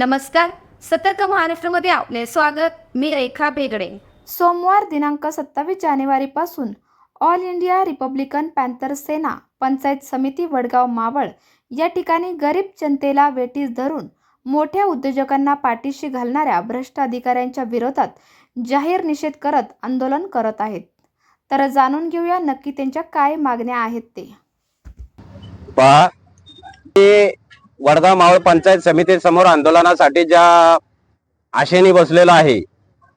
नमस्कार. सतर्क महाराष्ट्रामध्ये आपले स्वागत. मी रेखा बेगडे सोमवार दिनांक सत्तावीस जानेवारीपासून all India Republican Panther Sena panchayat samiti Vadgaon Maval या ठिकाणी गरीब जनतेला वेटीस धरून मोठ्या उद्योजकांना पाठीशी घालणाऱ्या भ्रष्ट अधिकाऱ्यांच्या विरोधात जाहीर निषेध करत आंदोलन करत आहेत. तर जाणून घेऊया नक्की त्यांच्या काय मागण्या आहेत ते. वडगाव मावळ पंचायत समिती समोर आंदोलनासाठी ज्या आशेने बसलेलो आहे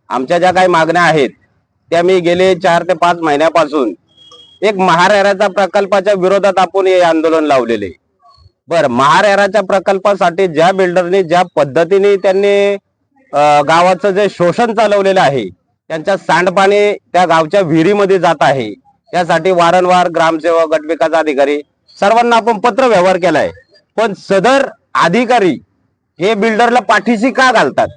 आमच्या ज्या काही मागण्या आहेत त्या मी गेले चार ते पाच महिन्यापासून एक महारेराच्या प्रकल्पाच्या विरोधात आपण हे आंदोलन लावलेले. बर महारेराच्या प्रकल्पासाठी ज्या बिल्डरनी ज्या पद्धतीने त्यांनी गावाचं जे शोषण चालवलेलं आहे त्यांच्या सांडपाणी त्या गावच्या विहिरीमध्ये जात आहे. त्यासाठी वारंवार ग्रामसेवक गटविकास अधिकारी सर्वांना आपण पत्र व्यवहार केलाय. पण सदर अधिकारी हे बिल्डरला पाठीशी का घालतात?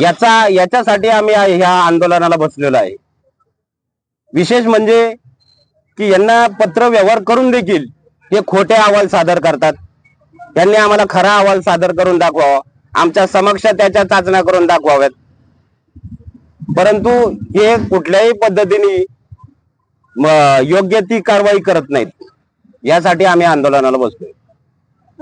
याचा याच्यासाठी आम्ही ह्या आंदोलनाला बसलेलो आहे. विशेष म्हणजे की यांना पत्र व्यवहार करून देखील हे खोटे अहवाल सादर करतात. त्यांनी आम्हाला खरा अहवाल सादर करून दाखवावा. आमच्या समक्ष त्याच्या चाचण्या करून दाखवाव्यात. परंतु हे कुठल्याही पद्धतीने योग्य ती कारवाई करत नाहीत. यासाठी आम्ही आंदोलनाला बसतोय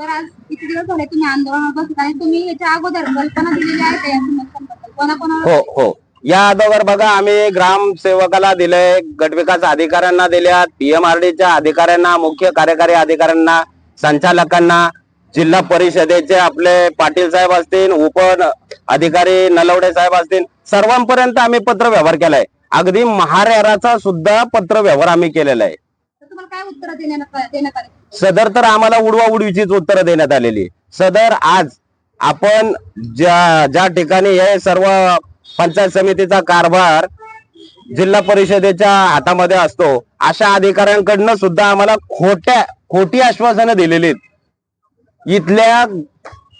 तर आज किती दिवस झाले तुम्ही आंदोलनात बसत आणि तुम्ही याच्या अगोदर कल्पना दिलेली आहे का या समस्यांबद्दल कोणाकोणाला हो हो. या अगोदर बघा आम्ही ग्रामसेवकाला दिलंय गटविकास अधिकाऱ्यांना दिल्यात पीएमआरडीच्या अधिकाऱ्यांना मुख्य कार्यकारी अधिकाऱ्यांना संचालकांना जिल्हा परिषदेचे आपले पाटील साहेब असतील उप अधिकारी नलवडे साहेब असतील सर्वांपर्यंत आम्ही पत्र व्यवहार केलाय. अगदी महारेराचा सुद्धा पत्र व्यवहार आम्ही केलेला आहे. तुम्हाला काय उत्तर देण्यात देण्यात आले? सदर तर आम्हाला उडवा उडवीचीच उत्तरं देण्यात आलेली. सदर आज आपण ज्या ज्या ठिकाणी हे सर्व पंचायत समितीचा कारभार जिल्हा परिषदेच्या हातामध्ये असतो अशा अधिकाऱ्यांकडनं सुद्धा आम्हाला खोट्या खोटी आश्वासनं दिलेली इथल्या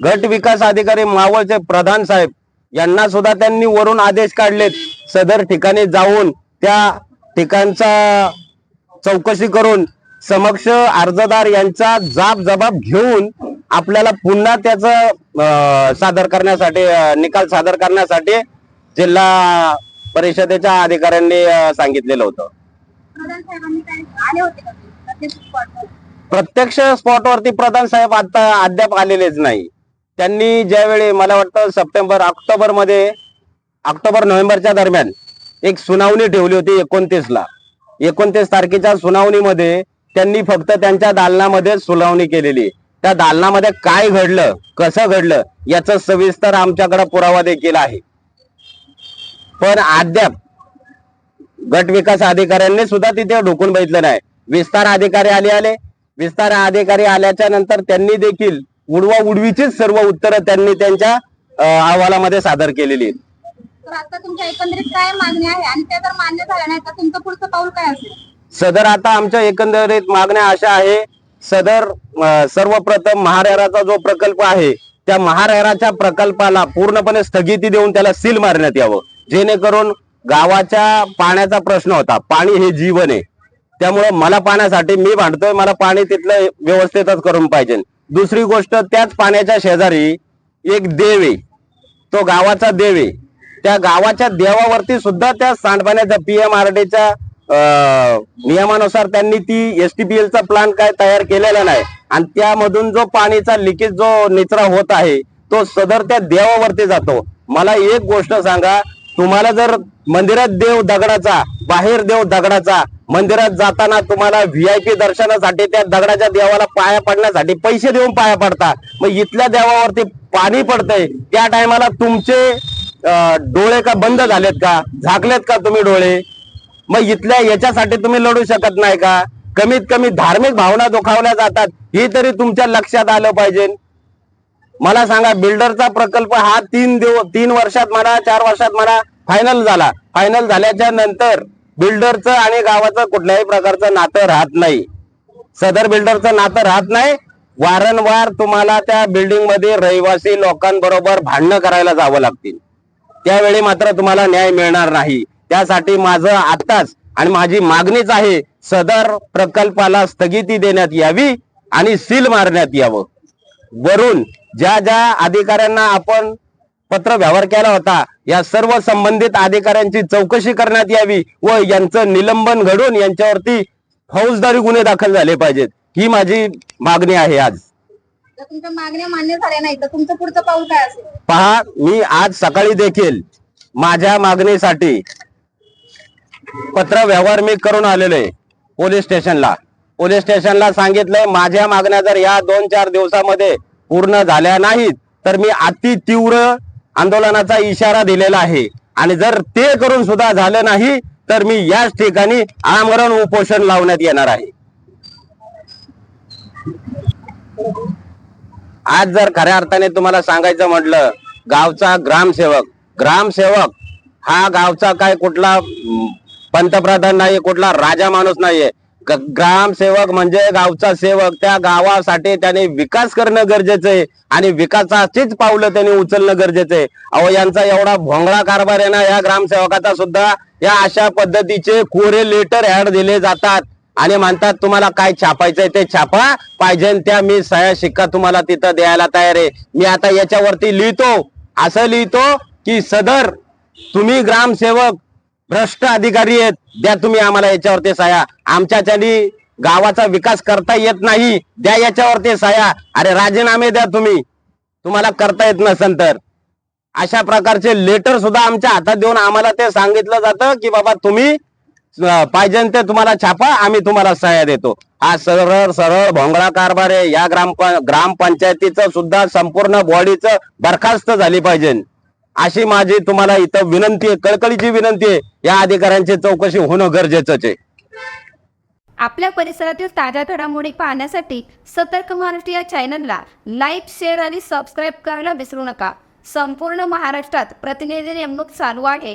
गट विकास अधिकारी मावळचे प्रधान साहेब यांना सुद्धा त्यांनी वरून आदेश काढलेत. सदर ठिकाणी जाऊन त्या ठिकाणचा चौकशी करून समक्ष अर्जदार यांचा जाब जबाब घेऊन आपल्याला पुन्हा त्याचं सादर करण्यासाठी निकाल सादर करण्यासाठी जिल्हा परिषदेच्या अधिकाऱ्यांनी सांगितलेलं होतं? प्रत्यक्ष स्पॉटवरती प्रधान साहेब आता अद्याप आलेलेच नाही. त्यांनी ज्यावेळी मला वाटतं सप्टेंबर ऑक्टोबरमध्ये ऑक्टोबर नोव्हेंबरच्या दरम्यान एक सुनावणी ठेवली होती एकोणतीस ला एकोणतीस तारखेच्या सुनावणीमध्ये त्यांनी फक्त त्यांच्या दालनामध्ये सुनावणी केलेली. त्या दालनामध्ये काय घडलं कसं घडलं याचं सविस्तर आमच्याकडे पुरावा देखील आहे. पण अद्याप गट विकास अधिकाऱ्यांनी सुद्धा तिथे ढोकून बघितलं नाही. विस्तार अधिकारी आले आले. विस्तार अधिकारी आल्याच्यानंतर त्यांनी देखील उडवा उडवीचीच सर्व उत्तरं त्यांनी त्यांच्या अहवालामध्ये सादर केलेली आहेत. तर आता तुमच्या एकंदरीत काय मागण्या आहे? आणि त्या जर मान्य झाल्या नाही तर तुमचं पुढचं पाऊल काय असेल? सदर आता आमच्या एकंदरीत मागण्या अशा आहे सदर अं, सर्वप्रथम महारेराचा जो प्रकल्प आहे त्या महारेराच्या प्रकल्पाला पूर्णपणे स्थगिती देऊन त्याला सील मारण्यात यावं. जेणेकरून गावाच्या पाण्याचा प्रश्न होता. पाणी हे जीवन आहे. त्यामुळं मला पाण्यासाठी मी भांडतोय मला पाणी तिथलं व्यवस्थितच करून पाहिजे. दुसरी गोष्ट त्याच पाण्याच्या शेजारी एक देव आहे. तो गावाचा देव आहे. त्या गावाच्या देवावरती सुद्धा त्या सांडपाण्याच्या पीएमआरडीच्या नियमानुसार त्यांनी ती एस टी पी चा प्लान काय तयार केलेला नाही. आणि त्यामधून जो पाणीचा लिकेज जो निचरा होत आहे तो सदर त्या देवावरती जातो. मला एक गोष्ट सांगा तुम्हाला जर मंदिरात देव दगडाचा बाहेर देव दगडाचा मंदिरात जाताना तुम्हाला व्हीआयपी दर्शनासाठी त्या दगडाच्या देवाला पाया पडण्यासाठी पैसे देऊन पाया पडता. मग इथल्या देवावरती पाणी पडतंय त्या टायमाला तुमचे डोळे का बंद झालेत का? झाकलेत का तुम्ही डोळे? मग इथल्या याच्यासाठी तुम्ही लढू शकत नाही का? कमीत कमी धार्मिक भावना दुखावल्या जातात हे तरी तुमच्या लक्षात आलं पाहिजे. मला सांगा बिल्डरचा प्रकल्प हा तीन दिव तीन वर्षात म्हणा चार वर्षात म्हणा फायनल झाला. फायनल झाल्याच्यानंतर बिल्डरचं आणि गावाचं कुठल्याही प्रकारचं नातं राहत नाही. सदर बिल्डरचं नातं राहत नाही. वारंवार तुम्हाला त्या बिल्डिंगमध्ये रहिवासी लोकांबरोबर भांडणं करायला जावं लागतील. त्यावेळी मात्र तुम्हाला न्याय मिळणार नाही. त्यासाठी माझं आत्ताच आणि माझी मागणीच आहे सदर प्रकल्पाला स्थगिती देण्यात यावी आणि सील मारण्यात यावं. वरून ज्या ज्या अधिकाऱ्यांना आपण पत्र व्यवहार केला होता या सर्व संबंधित अधिकाऱ्यांची चौकशी करण्यात यावी व यांचं निलंबन घडून यांच्यावरती फौजदारी गुन्हे दाखल झाले पाहिजेत. ही माझी मागणी आहे आज. जर तुमच्या मागण्या मान्य झाल्या नाही तर तुमचं पुढचं पाऊल काय असेल? पहा मी आज सकाळी देखील माझ्या मागणीसाठी पत्र व्यवहार मी करून आलेलो आहे पोलीस स्टेशनला. पोलीस स्टेशनला सांगितलंय माझ्या मागण्या जर या दोन चार दिवसामध्ये पूर्ण झाल्या नाहीत तर मी अति तीव्र आंदोलनाचा इशारा दिलेला आहे. आणि जर ते करून सुद्धा झालं नाही तर मी याच ठिकाणी आमरण उपोषण लावण्यात येणार आहे. आज जर खऱ्या अर्थाने तुम्हाला सांगायचं म्हटलं गावचा ग्रामसेवक ग्रामसेवक हा गावचा काय कुठला पंतप्रधान नाही कुठला राजा माणूस नाहीये. ग्रामसेवक म्हणजे गावचा सेवक. त्या गावासाठी त्याने विकास करणं गरजेचं आहे आणि विकासाचीच पावलं त्याने उचलणं गरजेचं आहे. अहो यांचा एवढा भोंगळा कारभार आहे ना या ग्रामसेवकाचा सुद्धा या अशा पद्धतीचे कोरे लेटर ऍड दिले जातात. आणि म्हणतात तुम्हाला काय छापायचंय ते छापा. पाहिजे त्या मी सह्या शिक्का तुम्हाला तिथं द्यायला तयार आहे. मी आता याच्यावरती लिहितो. असं लिहितो की सदर तुम्ही ग्रामसेवक भ्रष्ट अधिकारी आहेत. द्या तुम्ही आम्हाला याच्यावरती सह्या. आमच्याच्यानी गावाचा विकास करता येत नाही द्या याच्यावरती सह्या. अरे राजीनामे द्या तुम्ही. तुम्हाला करता येत नसेल तर. अशा प्रकारचे लेटर सुद्धा आमच्या हातात देऊन आम्हाला ते सांगितलं जातं की बाबा तुम्ही पाहिजे ते तुम्हाला छापा आम्ही तुम्हाला सहाय्य देतो. हा सरळ सरळ भोंगळा कारभार आहे. या ग्राम ग्रामपंचायतीचं सुद्धा संपूर्ण बॉडीचं बरखास्त झाली पाहिजे. अशी माझी तुम्हाला इथं विनंती आहे कळकळीची विनंती आहे. या अधिकाऱ्यांची चौकशी होणं गरजेचंच आहे. आपल्या परिसरातील ताज्या घडामोडी पाहण्यासाठी सतर्क महाराष्ट्र या चॅनलला लाईक शेअर आणि सबस्क्राईब करायला विसरू नका. संपूर्ण महाराष्ट्रात प्रतिनिधी नेमणूक चालू आहे.